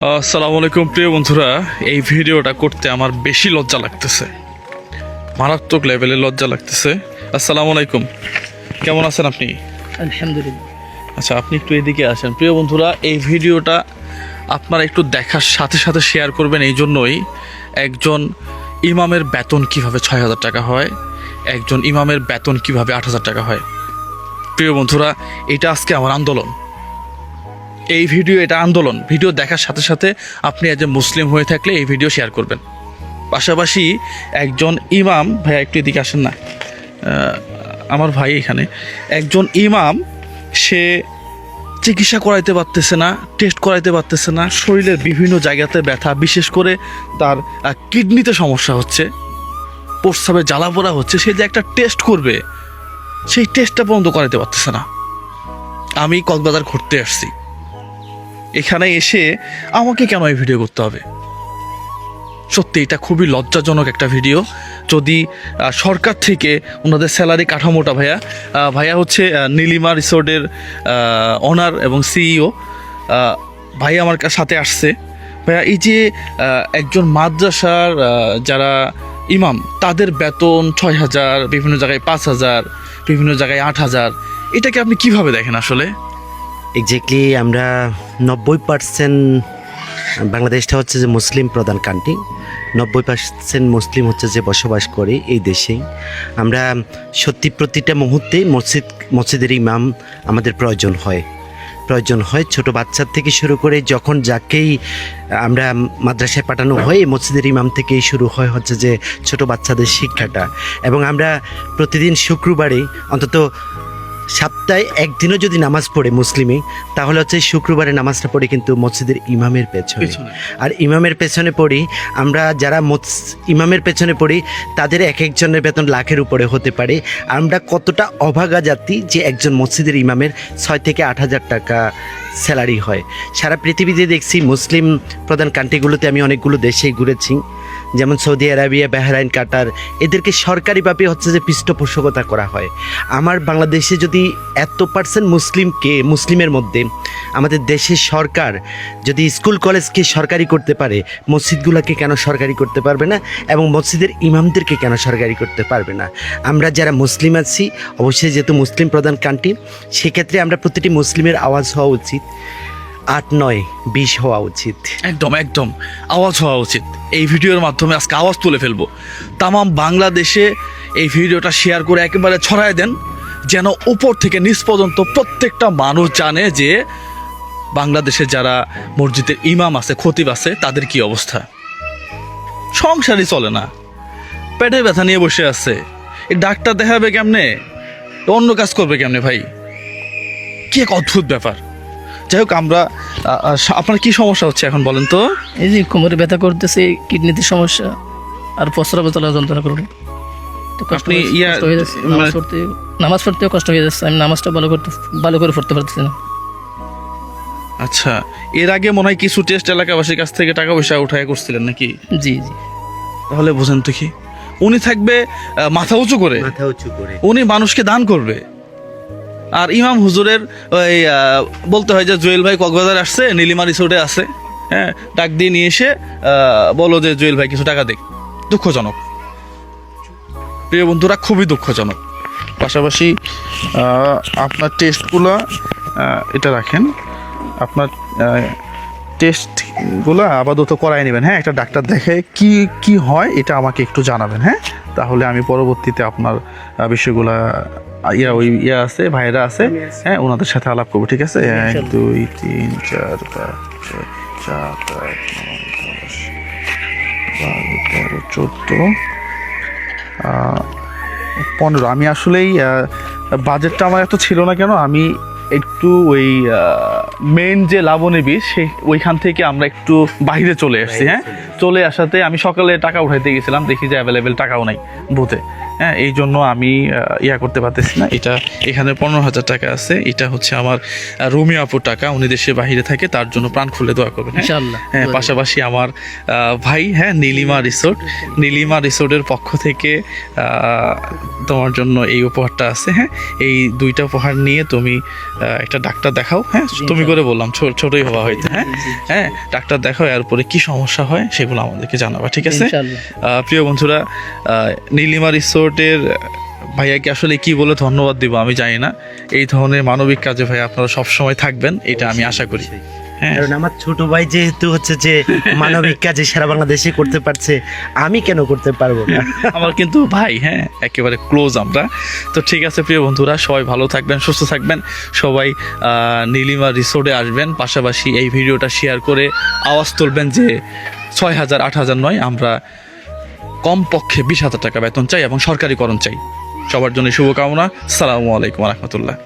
আসসালামু আলাইকুম প্রিয় বন্ধুরা। এই ভিডিওটা করতে আমার বেশি লজ্জা লাগতেছে। মারাত্মক লেভেলে লজ্জা লাগতেছে। আসসালামু আলাইকুম কেমন আছেন আপনি? আলহামদুলিল্লাহ। আচ্ছা আপনি একটু এদিকে আসেন। প্রিয় বন্ধুরা এই ভিডিওটা আপনারা একটু দেখার সাথে সাথে শেয়ার করবেন। এই জন্যই একজন ইমামের বেতন কীভাবে ছয় হাজার টাকা হয়? একজন ইমামের বেতন কীভাবে আট হাজার টাকা হয়? প্রিয় বন্ধুরা এটা আজকে আমার আন্দোলন। এই ভিডিও এটা আন্দোলন। ভিডিও দেখার সাথে সাথে আপনি এজ এ মুসলিম হয়ে থাকলে এই ভিডিও শেয়ার করবেন। পাশাপাশি একজন ইমাম, ভাইয়া একটু এদিকে আসেন না। আমার ভাই এখানে। একজন ইমাম, সে চিকিৎসা করাইতে পারতেছে না টেস্ট করাইতে পারতেছে না, শরীরের বিভিন্ন জায়গাতে ব্যথা, বিশেষ করে তার কিডনিতে সমস্যা হচ্ছে, প্রস্রাবে জ্বালা পোড়া হচ্ছে, সে যে একটা টেস্ট করবে, সেই টেস্টটা পর্যন্ত করাইতে পারতেছে না। আমি কক্সবাজার ঘুরতে আসছি। এখানে এসে আমাকে কেন এই ভিডিও করতে হবে? সত্যি, এটা খুবই লজ্জাজনক একটা ভিডিও যদি সরকার থেকে ওনাদের স্যালারি কাঠামোটা ভাইয়া ভাইয়া হচ্ছে নীলিমা রিসোর্টের ওনার এবং সিইও ভাই আমার সাথে আসছে। ভাইয়া, এই যে একজন মাদ্রাসার যারা ইমাম, তাদের বেতন ছয় হাজার, বিভিন্ন জায়গায় পাঁচ হাজার, বিভিন্ন জায়গায় আট হাজার। এটাকে আপনি কীভাবে দেখেন আসলে? এক্স্যাক্টলি আমরা নব্বই পার্সেন্ট বাংলাদেশটা হচ্ছে যে মুসলিম প্রধান কান্ট্রি নব্বই পার্সেন্ট মুসলিম হচ্ছে যে বসবাস করে এই দেশেই আমরা সত্যি প্রতিটা মুহূর্তে মসজিদ, মসজিদের ইমাম আমাদের প্রয়োজন হয়। প্রয়োজন হয় ছোট বাচ্চার থেকে শুরু করে যখন যাকেই আমরা মাদ্রাসায় পাঠানো হয়, এই মসজিদের ইমাম থেকেই শুরু হয় হচ্ছে যে ছোট বাচ্চাদের শিক্ষাটা। এবং আমরা প্রতিদিন শুক্রবারে অন্তত সপ্তাহে একদিনও যদি নামাজ পড়ে মুসলিমে তাহলে হচ্ছে শুক্রবারে নামাজটা পড়ে কিন্তু মসজিদের ইমামের পেছনে। আর ইমামের পেছনে পড়ি আমরা যারা ইমামের পেছনে পড়ি তাদের এক একজনের বেতন লাখের উপরে হতে পারে। আমরা কতটা অভাগা জাতি যে একজন মসজিদের ইমামের ছয় থেকে আট হাজার টাকা স্যালারি হয়। সারা পৃথিবীতে দেখছি মুসলিম প্রধান কান্ট্রিগুলোতে আমি অনেকগুলো দেশেই ঘুরেছি। যেমন সৌদি আরবিয়া, বাহরাইন কাটার এদেরকে সরকারিভাবে হচ্ছে যে পৃষ্ঠপোষকতা করা হয়। আমার বাংলাদেশে যদি এত পার্সেন্ট মুসলিমকে, মুসলিমের মধ্যে আমাদের দেশের সরকার যদি স্কুল, কলেজকে সরকারি করতে পারে, মসজিদগুলোকে কেন সরকারি করতে পারবে না? এবং মসজিদের ইমামদেরকে কেন সরকারি করতে পারবে না? আমরা যারা মুসলিম আছি, অবশ্যই যেহেতু মুসলিম প্রধান কান্ট্রি, সেক্ষেত্রে আমরা প্রতিটি মুসলিমের আওয়াজ হওয়া উচিত। আট নয়, বিশ হওয়া উচিত। একদম একদম। আওয়াজ হওয়া উচিত। এই ভিডিওর মাধ্যমে আজকে আওয়াজ তুলে ফেলব। তামাম বাংলাদেশে এই ভিডিওটা শেয়ার করে একেবারে ছড়ায় দেন, যেন উপর থেকে নিচ পর্যন্ত প্রত্যেকটা মানুষ জানে যে বাংলাদেশে যারা মসজিদের ইমাম আছে, খতিব আছে, তাদের কি অবস্থা? সংসারই চলে না। পেটে ব্যথা নিয়ে বসে আছে। এই ডাক্তার দেখাবে কেমনে? অন্য কাজ করবে কেমনে ভাই? কি এক অদ্ভুত ব্যাপার। যাই হোক আমরা আপনার কি সমস্যা হচ্ছে এখন বলেন তো? এই যে কোমরে ব্যথা করতেছে কিডনিতে সমস্যা আর প্রস্রাবে চলা যন্ত্রণা করবে। তো আপনি ইয়া- হয়ে যাচ্ছে। নামাজ মানে- পড়তে নামাজ পড়তেও কষ্ট হয়ে যাচ্ছে। আমি নামাজটা ভালো করতে ভালো করে পড়তে পারতেছি না। আচ্ছা এর আগে মনে হয় কিছু টেস্ট এলাকাবাসীর কাছ থেকে টাকা পয়সা উঠায় করছিলেন নাকি? জি জি। তাহলে বুঝেন তো কি। উনি থাকবে মাথা উঁচু করে? মাথা উঁচু করে। উনি মানুষকে দান করবে? আর ইমাম হুজুরের ওই বলতে হয় যে জুয়েল ভাই কক্সবাজার আসছে, নীলিমা রিসোর্টে আছে। হ্যাঁ ডাক দিয়ে নিয়ে এসে বলো যে জুয়েল ভাই কিছু টাকা দেখ দুঃখজনক। প্রিয় বন্ধুরা, খুবই দুঃখজনক। পাশাপাশি আপনার টেস্টগুলো এটা রাখেন। আপনার টেস্টগুলো আপাতত করাই নেবেন। হ্যাঁ একটা ডাক্তার দেখে কি কি হয়, এটা আমাকে একটু জানাবেন। হ্যাঁ তাহলে আমি পরবর্তীতে আপনার বিষয়গুলা ইয়া ওই ইয়া আছে ভাইরা আছে। হ্যাঁ ওনাদের সাথে আলাপ করব ঠিক আছে? এক দুই তিন চার পাঁচ ছয় সাত আট নয় দশ বারো তেরো চোদ্দ পনেরো। আমি আসলেই বাজেটটা আমার এত ছিল না কেন আমি একটু ওই মেন যে লাবণী বীজ সেই ওইখান থেকে আমরা একটু বাইরে চলে এসেছি হ্যাঁ? চলে আসাতে আমি সকালে টাকা উঠাইতে গেছিলাম দেখি যে অ্যাভেলেবেল টাকাও নাই বুথে। হ্যাঁ এই জন্য আমি ইয়া করতে পারতেছি না। এটা এখানে পনেরো হাজার টাকা আছে। এটা হচ্ছে আমার রুমি আপুর টাকা। উনি দেশের বাইরে থাকে তার জন্য প্রাণ খুলে দোয়া করবেন হ্যাঁ? হ্যাঁ পাশাপাশি আমার ভাই হ্যাঁ নীলিমা রিসোর্ট। নীলিমা রিসোর্টের পক্ষ থেকে তোমার জন্য এই উপহারটা আছে হ্যাঁ? এই দুইটা উপহার নিয়ে তুমি একটা ডাক্তার দেখাও হ্যাঁ? তুমি করে বললাম ছোটই হওয়া হয়তো হ্যাঁ? হ্যাঁ ডাক্তার দেখাও এরপরে কি সমস্যা হয় সেগুলো আমাদেরকে জানাবা ঠিক আছে? আহ, প্রিয় বন্ধুরা নীলিমা নীলিমা রিসোর্টের ভাইয়াকে আসলে কি বলে ধন্যবাদ দিব আমি জানি না। এই ধরনের মানবিক কাজে ভাই আপনারা সবসময় থাকবেন এটা আমি আশা করি। হ্যাঁ। কারণ আমার ছোট ভাই যেহেতু হচ্ছে যে মানবিক কাজে সারা বাংলাদেশে করতে পারছে আমি কেন করতে পারব না? আমার কিন্তু ভাই হ্যাঁ একেবারে ক্লোজ আমরা। তো ঠিক আছে প্রিয় বন্ধুরা সবাই ভালো থাকবেন সুস্থ থাকবেন। সবাই নীলিমা রিসোর্টে আসবেন পাশাপাশি এই ভিডিওটা শেয়ার করে আওয়াজ তুলবেন যে ছয় হাজার আট হাজার নয় আমরা কমপক্ষে বিশ হাজার টাকা বেতন চাই এবং সরকারিকরণ চাই। সবার জন্য শুভকামনা। সালামু আলাইকুম রহমতুল্লাহ।